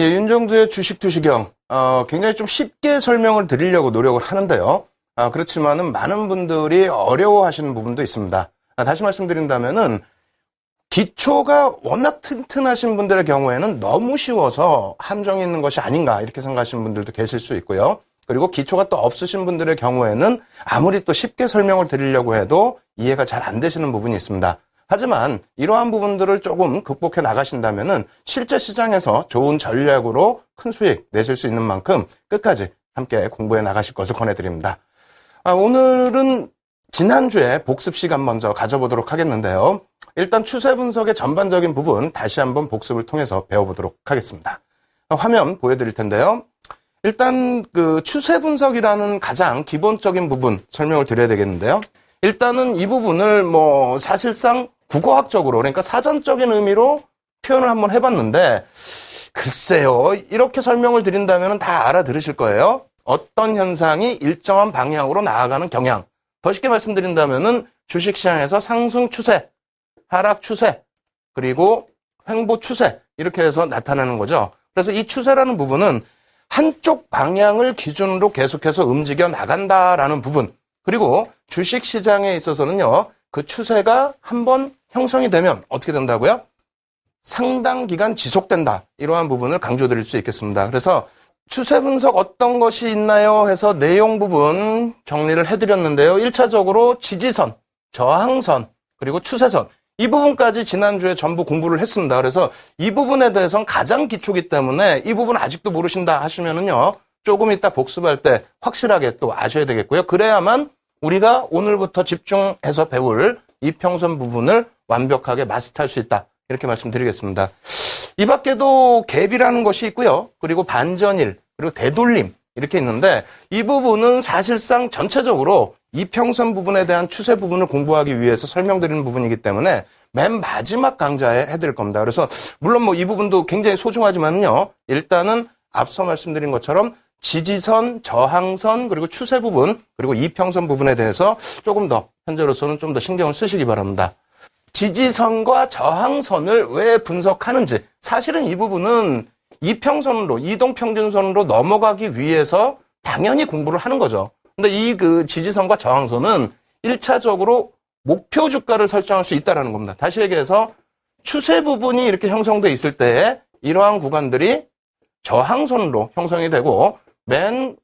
예, 윤정두의 주식 투시경. 어, 굉장히 좀 쉽게 설명을 드리려고 노력을 하는데요. 아, 그렇지만은 많은 분들이 어려워하시는 부분도 있습니다. 아, 다시 말씀드린다면은 기초가 워낙 튼튼하신 분들의 경우에는 너무 쉬워서 함정이 있는 것이 아닌가 이렇게 생각하시는 분들도 계실 수 있고요. 그리고 기초가 또 없으신 분들의 경우에는 아무리 또 쉽게 설명을 드리려고 해도 이해가 잘 안 되시는 부분이 있습니다. 하지만 이러한 부분들을 조금 극복해 나가신다면은 실제 시장에서 좋은 전략으로 큰 수익 내실 수 있는 만큼 끝까지 함께 공부해 나가실 것을 권해드립니다. 아, 오늘은 지난주에 복습 시간 먼저 가져보도록 하겠는데요. 일단 추세 분석의 전반적인 부분 다시 한번 복습을 통해서 배워보도록 하겠습니다. 아, 화면 보여드릴 텐데요. 일단 그 추세 분석이라는 가장 기본적인 부분 설명을 드려야 되겠는데요. 일단은 이 부분을 뭐 사실상 국어학적으로 그러니까 사전적인 의미로 표현을 한번 해봤는데 글쎄요 이렇게 설명을 드린다면 다 알아들으실 거예요. 어떤 현상이 일정한 방향으로 나아가는 경향. 더 쉽게 말씀드린다면은 주식시장에서 상승 추세, 하락 추세, 그리고 횡보 추세 이렇게 해서 나타나는 거죠. 그래서 이 추세라는 부분은 한쪽 방향을 기준으로 계속해서 움직여 나간다라는 부분. 그리고 주식 시장에 있어서는요, 그 추세가 한번 형성이 되면 어떻게 된다고요? 상당 기간 지속된다. 이러한 부분을 강조드릴 수 있겠습니다. 그래서 추세 분석 어떤 것이 있나요? 해서 내용 부분 정리를 해드렸는데요. 1차적으로 지지선, 저항선, 그리고 추세선. 이 부분까지 지난주에 전부 공부를 했습니다. 그래서 이 부분에 대해서는 가장 기초기 때문에 이 부분 아직도 모르신다 하시면은요. 조금 이따 복습할 때 확실하게 또 아셔야 되겠고요. 그래야만 우리가 오늘부터 집중해서 배울 이평선 부분을 완벽하게 마스터할 수 있다. 이렇게 말씀드리겠습니다. 이 밖에도 갭이라는 것이 있고요. 그리고 반전일, 그리고 되돌림 이렇게 있는데 이 부분은 사실상 전체적으로 이평선 부분에 대한 추세 부분을 공부하기 위해서 설명드리는 부분이기 때문에 맨 마지막 강좌에 해드릴 겁니다. 그래서 물론 뭐 이 부분도 굉장히 소중하지만요. 일단은 앞서 말씀드린 것처럼 지지선, 저항선, 그리고 추세 부분, 그리고 이평선 부분에 대해서 조금 더 현재로서는 좀 더 신경을 쓰시기 바랍니다. 지지선과 저항선을 왜 분석하는지 사실은 이 부분은 이평선으로 이동평균선으로 넘어가기 위해서 당연히 공부를 하는 거죠. 근데 이 그 지지선과 저항선은 1차적으로 목표 주가를 설정할 수 있다는 겁니다. 다시 얘기해서 추세 부분이 이렇게 형성돼 있을 때 이러한 구간들이 저항선으로 형성이 되고 맨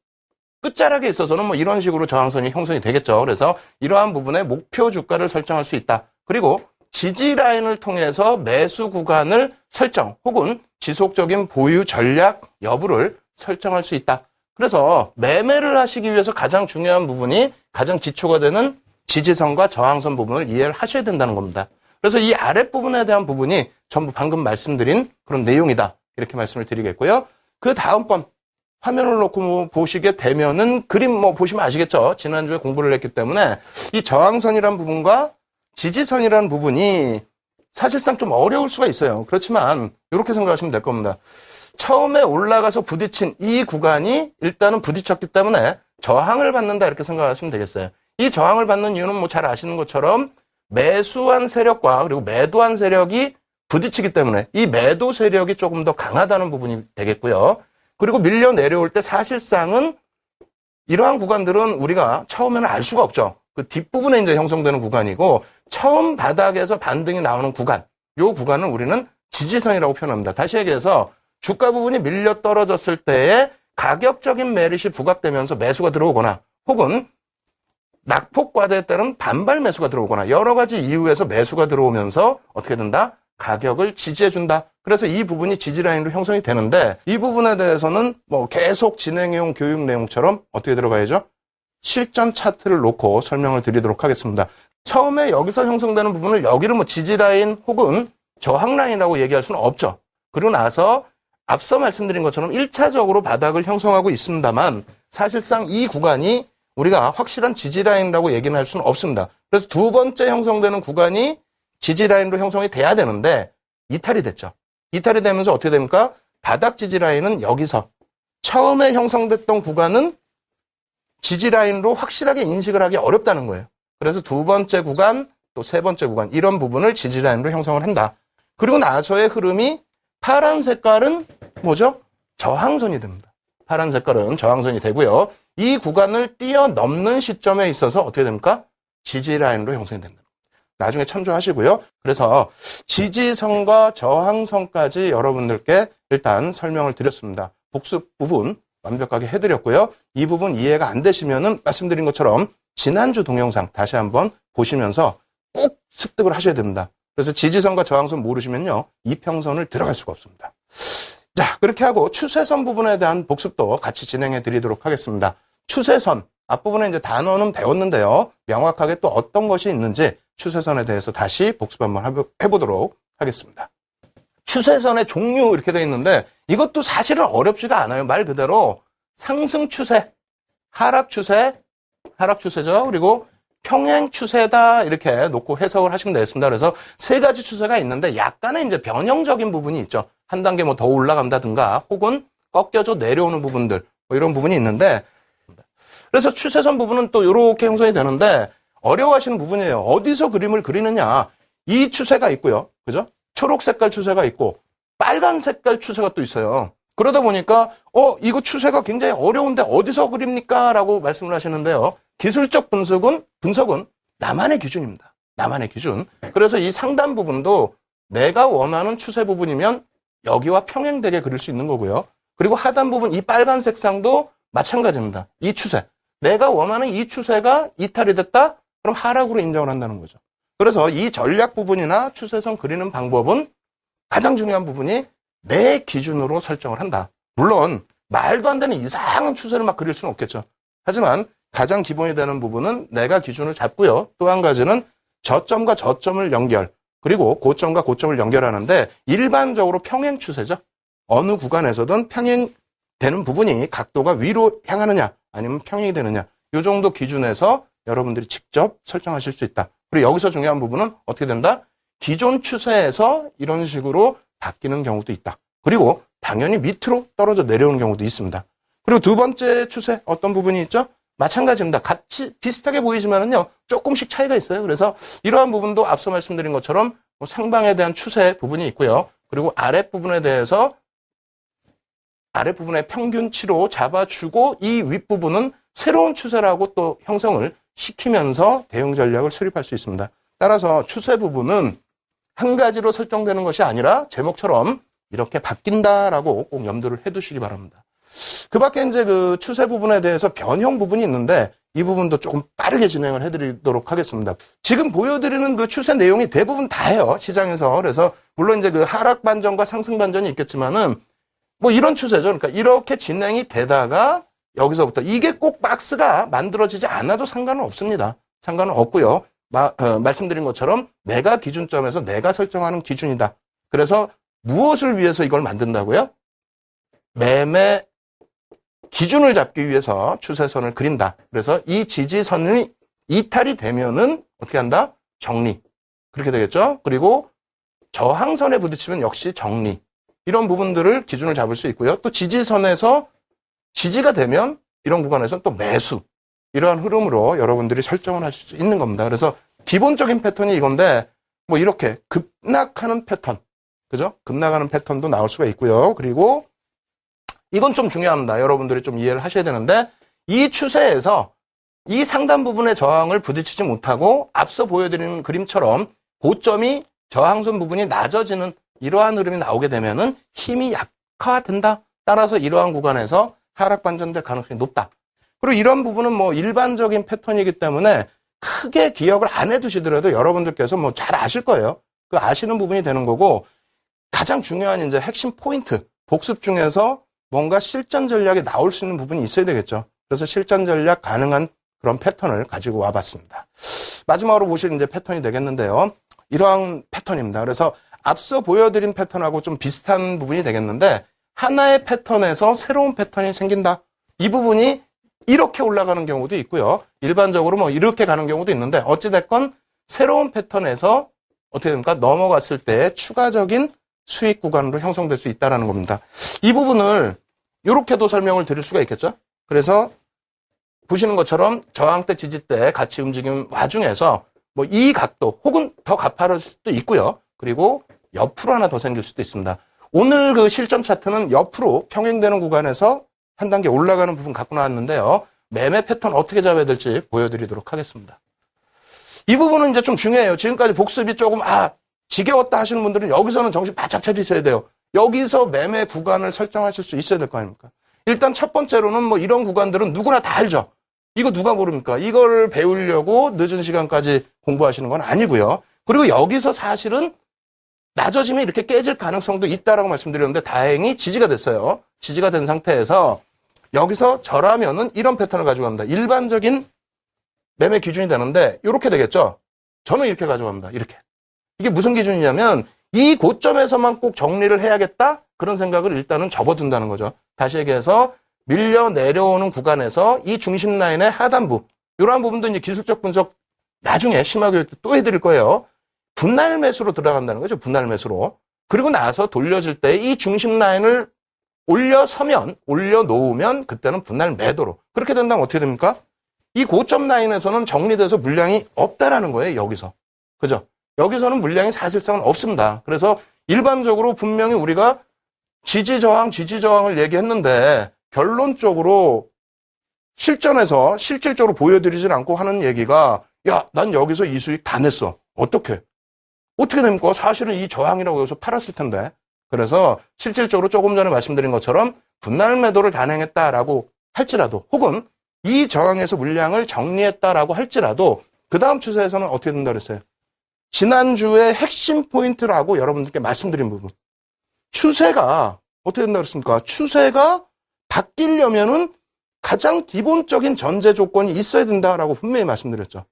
끝자락에 있어서는 뭐 이런 식으로 저항선이 형성이 되겠죠. 그래서 이러한 부분에 목표 주가를 설정할 수 있다. 그리고 지지 라인을 통해서 매수 구간을 설정 혹은 지속적인 보유 전략 여부를 설정할 수 있다. 그래서 매매를 하시기 위해서 가장 중요한 부분이 가장 기초가 되는 지지선과 저항선 부분을 이해를 하셔야 된다는 겁니다. 그래서 이 아랫부분에 대한 부분이 전부 방금 말씀드린 그런 내용이다. 이렇게 말씀을 드리겠고요. 그 다음번 화면을 놓고 뭐 보시게 되면은 그림 뭐 보시면 아시겠죠? 지난주에 공부를 했기 때문에 이 저항선이라는 부분과 지지선이라는 부분이 사실상 좀 어려울 수가 있어요. 그렇지만 이렇게 생각하시면 될 겁니다. 처음에 올라가서 부딪힌 이 구간이 일단은 부딪혔기 때문에 저항을 받는다 이렇게 생각하시면 되겠어요. 이 저항을 받는 이유는 뭐 잘 아시는 것처럼 매수한 세력과 그리고 매도한 세력이 부딪히기 때문에 이 매도 세력이 조금 더 강하다는 부분이 되겠고요. 그리고 밀려 내려올 때 사실상은 이러한 구간들은 우리가 처음에는 알 수가 없죠. 그 뒷부분에 이제 형성되는 구간이고 처음 바닥에서 반등이 나오는 구간, 요 구간은 우리는 지지선이라고 표현합니다. 다시 얘기해서 주가 부분이 밀려 떨어졌을 때에 가격적인 메릿이 부각되면서 매수가 들어오거나 혹은 낙폭 과대에 따른 반발 매수가 들어오거나 여러 가지 이유에서 매수가 들어오면서 어떻게 된다? 가격을 지지해준다. 그래서 이 부분이 지지라인으로 형성이 되는데 이 부분에 대해서는 뭐 계속 진행해온 교육 내용처럼 어떻게 들어가야죠? 실전 차트를 놓고 설명을 드리도록 하겠습니다. 처음에 여기서 형성되는 부분을 여기를 뭐 지지라인 혹은 저항라인이라고 얘기할 수는 없죠. 그러고 나서 앞서 말씀드린 것처럼 1차적으로 바닥을 형성하고 있습니다만 사실상 이 구간이 우리가 확실한 지지라인이라고 얘기는 할 수는 없습니다. 그래서 두 번째 형성되는 구간이 지지라인으로 형성이 돼야 되는데 이탈이 됐죠. 이탈이 되면서 어떻게 됩니까? 바닥 지지라인은 여기서 처음에 형성됐던 구간은 지지라인으로 확실하게 인식을 하기 어렵다는 거예요. 그래서 두 번째 구간, 또 세 번째 구간 이런 부분을 지지라인으로 형성을 한다. 그리고 나서의 흐름이 파란 색깔은 뭐죠? 저항선이 됩니다. 파란 색깔은 저항선이 되고요. 이 구간을 뛰어넘는 시점에 있어서 어떻게 됩니까? 지지 라인으로 형성이 된다. 나중에 참조하시고요. 그래서 지지선과 저항선까지 여러분들께 일단 설명을 드렸습니다. 복습 부분 완벽하게 해드렸고요. 이 부분 이해가 안 되시면은 말씀드린 것처럼 지난주 동영상 다시 한번 보시면서 꼭 습득을 하셔야 됩니다. 그래서 지지선과 저항선 모르시면요. 이평선을 들어갈 수가 없습니다. 자, 그렇게 하고 추세선 부분에 대한 복습도 같이 진행해 드리도록 하겠습니다. 추세선, 앞부분에 이제 단어는 배웠는데요. 명확하게 또 어떤 것이 있는지 추세선에 대해서 다시 복습 한번 해보도록 하겠습니다. 추세선의 종류 이렇게 되어 있는데 이것도 사실은 어렵지가 않아요. 말 그대로 상승 추세, 하락 추세, 하락 추세죠. 그리고 평행 추세다 이렇게 놓고 해석을 하시면 되겠습니다. 그래서 세 가지 추세가 있는데 약간의 이제 변형적인 부분이 있죠. 한 단계 뭐 더 올라간다든가 혹은 꺾여져 내려오는 부분들 뭐 이런 부분이 있는데 그래서 추세선 부분은 또 이렇게 형성이 되는데 어려워하시는 부분이에요. 어디서 그림을 그리느냐. 이 추세가 있고요. 그죠? 초록 색깔 추세가 있고 빨간 색깔 추세가 또 있어요. 그러다 보니까 어 이거 추세가 굉장히 어려운데 어디서 그립니까? 라고 말씀을 하시는데요. 기술적 분석은 분석은 나만의 기준입니다. 나만의 기준. 그래서 이 상단 부분도 내가 원하는 추세 부분이면 여기와 평행되게 그릴 수 있는 거고요. 그리고 하단 부분 이 빨간 색상도 마찬가지입니다. 이 추세. 내가 원하는 이 추세가 이탈이 됐다? 그럼 하락으로 인정을 한다는 거죠. 그래서 이 전략 부분이나 추세선 그리는 방법은 가장 중요한 부분이 내 기준으로 설정을 한다. 물론 말도 안 되는 이상한 추세를 막 그릴 수는 없겠죠. 하지만 가장 기본이 되는 부분은 내가 기준을 잡고요. 또 한 가지는 저점과 저점을 연결, 그리고 고점과 고점을 연결하는데 일반적으로 평행 추세죠. 어느 구간에서든 평행되는 부분이 각도가 위로 향하느냐 아니면 평행이 되느냐 이 정도 기준에서 여러분들이 직접 설정하실 수 있다. 그리고 여기서 중요한 부분은 어떻게 된다? 기존 추세에서 이런 식으로 바뀌는 경우도 있다. 그리고 당연히 밑으로 떨어져 내려오는 경우도 있습니다. 그리고 두 번째 추세 어떤 부분이 있죠? 마찬가지입니다. 같이 비슷하게 보이지만은요 조금씩 차이가 있어요. 그래서 이러한 부분도 앞서 말씀드린 것처럼 뭐 상방에 대한 추세 부분이 있고요. 그리고 아랫 부분에 대해서 아랫 부분의 평균치로 잡아주고 이 윗 부분은 새로운 추세라고 또 형성을 시키면서 대응 전략을 수립할 수 있습니다. 따라서 추세 부분은 한 가지로 설정되는 것이 아니라 제목처럼 이렇게 바뀐다라고 꼭 염두를 해두시기 바랍니다. 그 밖에 이제 그 추세 부분에 대해서 변형 부분이 있는데 이 부분도 조금 빠르게 진행을 해드리도록 하겠습니다. 지금 보여드리는 그 추세 내용이 대부분 다예요 시장에서 그래서 물론 이제 그 하락 반전과 상승 반전이 있겠지만은 뭐 이런 추세죠. 그러니까 이렇게 진행이 되다가 여기서부터 이게 꼭 박스가 만들어지지 않아도 상관은 없습니다. 상관은 없고요. 마, 어, 말씀드린 것처럼 내가 기준점에서 내가 설정하는 기준이다. 그래서 무엇을 위해서 이걸 만든다고요? 매매 기준을 잡기 위해서 추세선을 그린다. 그래서 이 지지선이 이탈이 되면은 어떻게 한다? 정리. 그렇게 되겠죠? 그리고 저항선에 부딪히면 역시 정리. 이런 부분들을 기준을 잡을 수 있고요. 또 지지선에서 지지가 되면 이런 구간에서는 또 매수. 이러한 흐름으로 여러분들이 설정을 하실 수 있는 겁니다. 그래서 기본적인 패턴이 이건데 뭐 이렇게 급락하는 패턴. 그죠? 급락하는 패턴도 나올 수가 있고요. 그리고 이건 좀 중요합니다. 여러분들이 좀 이해를 하셔야 되는데 이 추세에서 이 상단 부분의 저항을 부딪히지 못하고 앞서 보여드리는 그림처럼 고점이 저항선 부분이 낮아지는 이러한 흐름이 나오게 되면은 힘이 약화된다. 따라서 이러한 구간에서 하락 반전될 가능성이 높다. 그리고 이런 부분은 뭐 일반적인 패턴이기 때문에 크게 기억을 안 해두시더라도 여러분들께서 뭐 잘 아실 거예요. 그 아시는 부분이 되는 거고 가장 중요한 이제 핵심 포인트 복습 중에서 뭔가 실전 전략이 나올 수 있는 부분이 있어야 되겠죠. 그래서 실전 전략 가능한 그런 패턴을 가지고 와봤습니다. 마지막으로 보실 이제 패턴이 되겠는데요. 이러한 패턴입니다. 그래서 앞서 보여드린 패턴하고 좀 비슷한 부분이 되겠는데 하나의 패턴에서 새로운 패턴이 생긴다. 이 부분이 이렇게 올라가는 경우도 있고요. 일반적으로 뭐 이렇게 가는 경우도 있는데 어찌됐건 새로운 패턴에서 어떻게 됩니까? 넘어갔을 때 추가적인 수익 구간으로 형성될 수 있다는 겁니다. 이 부분을 이렇게도 설명을 드릴 수가 있겠죠. 그래서 보시는 것처럼 저항 때 지지 때 같이 움직임 와중에서 뭐 이 각도 혹은 더 가파를 수도 있고요. 그리고 옆으로 하나 더 생길 수도 있습니다. 오늘 그 실전 차트는 옆으로 평행되는 구간에서 한 단계 올라가는 부분 갖고 나왔는데요. 매매 패턴 어떻게 잡아야 될지 보여드리도록 하겠습니다. 이 부분은 이제 좀 중요해요. 지금까지 복습이 조금, 아, 지겨웠다 하시는 분들은 여기서는 정신 바짝 차리셔야 돼요. 여기서 매매 구간을 설정하실 수 있어야 될 거 아닙니까? 일단 첫 번째로는 뭐 이런 구간들은 누구나 다 알죠. 이거 누가 모릅니까? 이걸 배우려고 늦은 시간까지 공부하시는 건 아니고요. 그리고 여기서 사실은 낮아지면 이렇게 깨질 가능성도 있다라고 말씀드렸는데 다행히 지지가 됐어요. 지지가 된 상태에서 여기서 저라면은 이런 패턴을 가져갑니다. 일반적인 매매 기준이 되는데 이렇게 되겠죠. 저는 이렇게 가져갑니다. 이렇게. 이게 무슨 기준이냐면 이 고점에서만 꼭 정리를 해야겠다 그런 생각을 일단은 접어둔다는 거죠. 다시 얘기해서 밀려 내려오는 구간에서 이 중심 라인의 하단부 이러한 부분도 이제 기술적 분석 나중에 심하게 또 해드릴 거예요. 분할 매수로 들어간다는 거죠. 분할 매수로. 그리고 나서 돌려질 때 이 중심 라인을 올려서면 올려놓으면 그때는 분할 매도로. 그렇게 된다면 어떻게 됩니까? 이 고점 라인에서는 정리돼서 물량이 없다라는 거예요. 여기서. 그죠? 여기서는 물량이 사실상은 없습니다. 그래서 일반적으로 분명히 우리가 지지 저항, 지지 저항을 얘기했는데 결론적으로 실전에서 실질적으로 보여드리질 않고 하는 얘기가 야, 난 여기서 이 수익 다 냈어. 어떻게? 어떻게 됩니까? 사실은 이 저항이라고 해서 팔았을 텐데. 그래서 실질적으로 조금 전에 말씀드린 것처럼 분할 매도를 단행했다라고 할지라도 혹은 이 저항에서 물량을 정리했다라고 할지라도 그 다음 추세에서는 어떻게 된다 그랬어요? 지난주에 핵심 포인트라고 여러분들께 말씀드린 부분. 추세가 어떻게 된다 그랬습니까? 추세가 바뀌려면은 가장 기본적인 전제 조건이 있어야 된다라고 분명히 말씀드렸죠.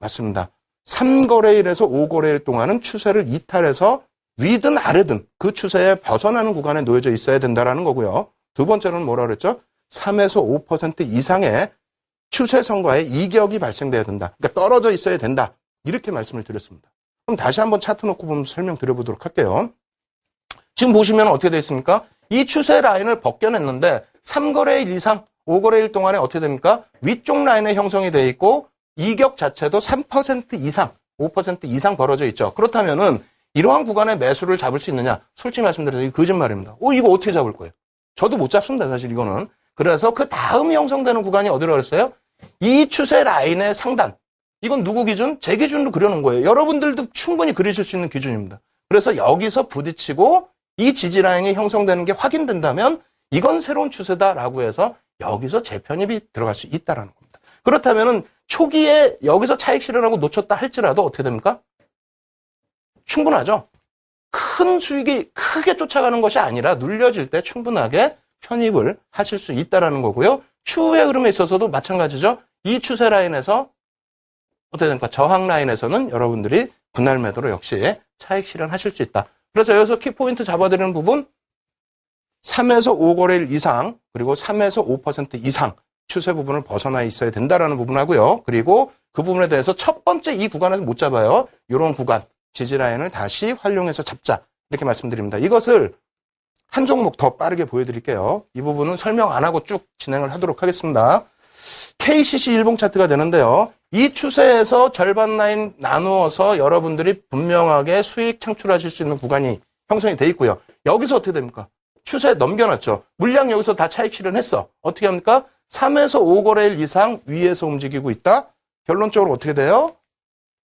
맞습니다. 3거래일에서 5거래일 동안은 추세를 이탈해서 위든 아래든 그 추세에 벗어나는 구간에 놓여져 있어야 된다라는 거고요. 두 번째로는 뭐라 그랬죠? 3에서 5% 이상의 추세선과의 이격이 발생돼야 된다. 그러니까 떨어져 있어야 된다. 이렇게 말씀을 드렸습니다. 그럼 다시 한번 차트 놓고 보면서 설명드려 보도록 할게요. 지금 보시면 어떻게 되어 있습니까? 이 추세 라인을 벗겨냈는데 3거래일 이상, 5거래일 동안에 어떻게 됩니까? 위쪽 라인에 형성이 되어 있고 이격 자체도 3% 이상, 5% 이상 벌어져 있죠. 그렇다면은 이러한 구간에 매수를 잡을 수 있느냐? 솔직히 말씀드려서 이거 거짓말입니다. 오, 이거 어떻게 잡을 거예요? 저도 못 잡습니다, 사실 이거는. 그래서 그 다음 형성되는 구간이 어디로 그랬어요? 이 추세 라인의 상단. 이건 누구 기준? 제 기준으로 그려놓은 거예요. 여러분들도 충분히 그리실 수 있는 기준입니다. 그래서 여기서 부딪히고 이 지지 라인이 형성되는 게 확인된다면 이건 새로운 추세다라고 해서 여기서 재편입이 들어갈 수 있다라는 겁니다. 그렇다면은 초기에 여기서 차익 실현하고 놓쳤다 할지라도 어떻게 됩니까? 충분하죠. 큰 수익이 크게 쫓아가는 것이 아니라 눌려질 때 충분하게 편입을 하실 수 있다라는 거고요. 추후의 흐름에 있어서도 마찬가지죠. 이 추세 라인에서 어떻게 됩니까? 저항 라인에서는 여러분들이 분할 매도로 역시 차익 실현하실 수 있다. 그래서 여기서 키포인트 잡아드리는 부분 3에서 5거래일 이상 그리고 3에서 5% 이상 추세 부분을 벗어나 있어야 된다라는 부분하고요. 그리고 그 부분에 대해서 첫 번째 이 구간에서 못 잡아요. 이런 구간 지지 라인을 다시 활용해서 잡자 이렇게 말씀드립니다. 이것을 한 종목 더 빠르게 보여드릴게요. 이 부분은 설명 안 하고 쭉 진행을 하도록 하겠습니다. KCC 일봉 차트가 되는데요. 이 추세에서 절반 라인 나누어서 여러분들이 분명하게 수익 창출하실 수 있는 구간이 형성이 돼 있고요. 여기서 어떻게 됩니까? 추세 넘겨놨죠. 물량 여기서 다 차익 실현했어. 어떻게 합니까? 3에서 5거래일 이상 위에서 움직이고 있다. 결론적으로 어떻게 돼요?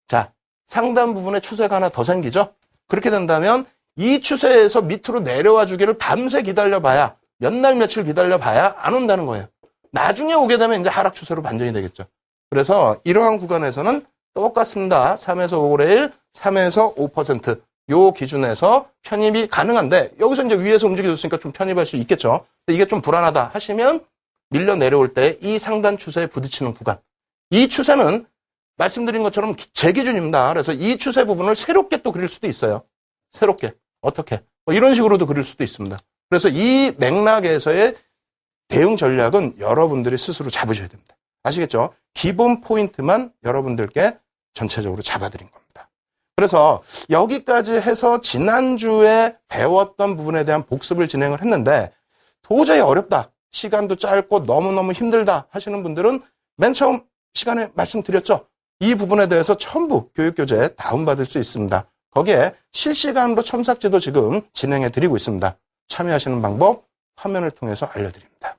자, 상단 부분에 추세가 하나 더 생기죠. 그렇게 된다면 이 추세에서 밑으로 내려와 주기를 밤새 기다려봐야 몇 날 며칠 기다려봐야 안 온다는 거예요. 나중에 오게 되면 이제 하락 추세로 반전이 되겠죠. 그래서 이러한 구간에서는 똑같습니다. 3에서 5거래일, 3에서 5%요 기준에서 편입이 가능한데 여기서 이제 위에서 움직여줬으니까 좀 편입할 수 있겠죠. 근데 이게 좀 불안하다 하시면 밀려 내려올 때 이 상단 추세에 부딪히는 구간. 이 추세는 말씀드린 것처럼 제 기준입니다. 그래서 이 추세 부분을 새롭게 또 그릴 수도 있어요. 새롭게. 어떻게? 뭐 이런 식으로도 그릴 수도 있습니다. 그래서 이 맥락에서의 대응 전략은 여러분들이 스스로 잡으셔야 됩니다. 아시겠죠? 기본 포인트만 여러분들께 전체적으로 잡아드린 겁니다. 그래서 여기까지 해서 지난주에 배웠던 부분에 대한 복습을 진행을 했는데 도저히 어렵다. 시간도 짧고 너무너무 힘들다 하시는 분들은 맨 처음 시간에 말씀드렸죠. 이 부분에 대해서 전부 교육교재 다운받을 수 있습니다. 거기에 실시간으로 첨삭제도 지금 진행해 드리고 있습니다. 참여하시는 방법 화면을 통해서 알려드립니다.